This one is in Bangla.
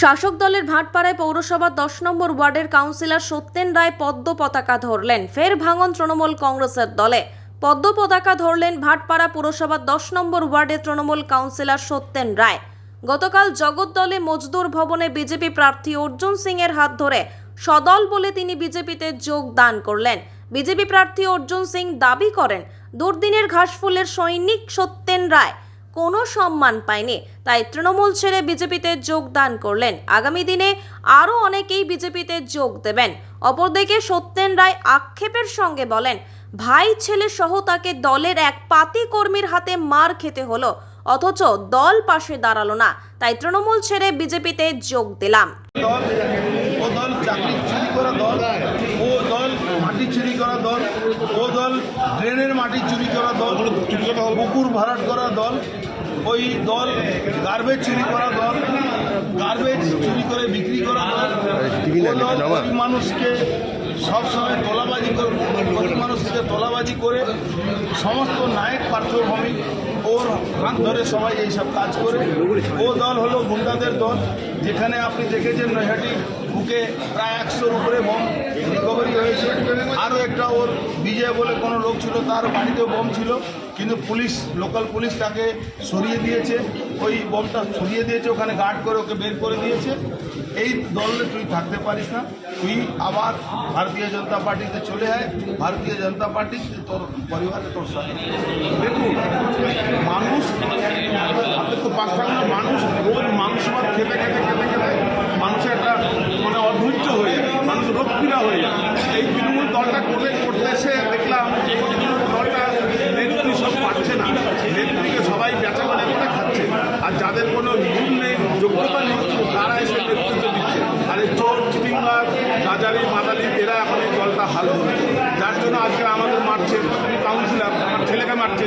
শাসক দলের ভাটপাড়ায় পৌরসভা দশ নম্বর ওয়ার্ডের কাউন্সিলর সত্যেন রায় পদ্ম পতাকা ধরলেন। ফের ভাঙন তৃণমূল কংগ্রেসের দলে। পদ্ম পতাকা ধরলেন ভাটপাড়া পুরসভার দশ নম্বর ওয়ার্ডের তৃণমূল কাউন্সিলর সত্যেন রায়। গতকাল জগদ্দলে মজদুর ভবনে বিজেপি প্রার্থী অর্জুন সিং এর হাত ধরে সদল বলে তিনি বিজেপিতে যোগদান করলেন। বিজেপি প্রার্থী অর্জুন সিং দাবি করেন, দুর্দিনের ঘাসফুলের সৈনিক সত্যেন রায়। কোনো সম্মান পায়নি। তাই তৃণমূল ছেড়ে বিজেপিতে যোগদান করলেন। আগামী দিনে আরও অনেকেই বিজেপিতে যোগ দেবেন। অপরদিকে সত্যেন রায় আক্ষেপের সঙ্গে বলেন ভাই ছেলে সহ তাকে দলের এক পাতি কর্মীর হাতে মার খেতে হলো অথচ দল পাশে দাঁড়াল না। তাই তৃণমূল ছেড়ে বিজেপিতে যোগ দিলাম। দল ও দল চাকরি চুরি করা দল ও দল মাটি চুরি করা দল ও দল ড্রেনের মাটি চুরি করা দল। পুকুর ভরাট করা দল ওই দল গার্বেজ চুরি করা দল গার্বেজ চুরি করে বিক্রি করা দল মানুষকে সবসময় তোলাবাজি করে গরিব মানুষকে তোলাবাজি করে সমস্ত নায়ক পার্থভূমি ওর হাত ধরে সবাই এইসব কাজ করে। ও দল হলো গুন্ডাদের দল যেখানে আপনি দেখেছেন নৈহাটি বুকে প্রায় একশোর উপরে বোম রিকভারি হয়েছে আরও একটা ওর বিজয় বলে কোনো লোক ছিল, তার বাড়িতেও বোম ছিল, কিন্তু পুলিশ, লোকাল পুলিশ তাকে সরিয়ে দিয়েছে। ওই বোমটা সরিয়ে দিয়েছে, ওখানে গার্ড করে ওকে বের করে দিয়েছে। এই দলে তুই থাকতে পারিস না। তুই আবার ভারতীয় জনতা পার্টিতে চলে আয়। ভারতীয় জনতা পার্টি তোর পরিবারে, তোর সাথে দেখুন মানুষ তো পাঁচ মানুষ রোজ মাংস খেতে খেতে খেতে খেতে মানুষের একটা মানে অধৈর্য হয়ে যায় মানুষ রক্ষীরা হয়ে এই তৃণমূল দলটা করে করতে এসে দেখলাম যে তৃণমূল দলটা নেত্রী সব পাচ্ছে না। নেত্রীকে সবাই বেচা করে করে খাচ্ছে। আর যাদের কোনো গুণ নেই, যোগ্যতা নেই, তারা এসে নেতৃত্ব দিচ্ছে। আর এই চোর চিটিংবার গাজারি মাদালি, এরা এখন এই দলটা হাল যার জন্য আজকে আমাদের মারছে কাউন্সিলর আমার ছেলেকে মারছে।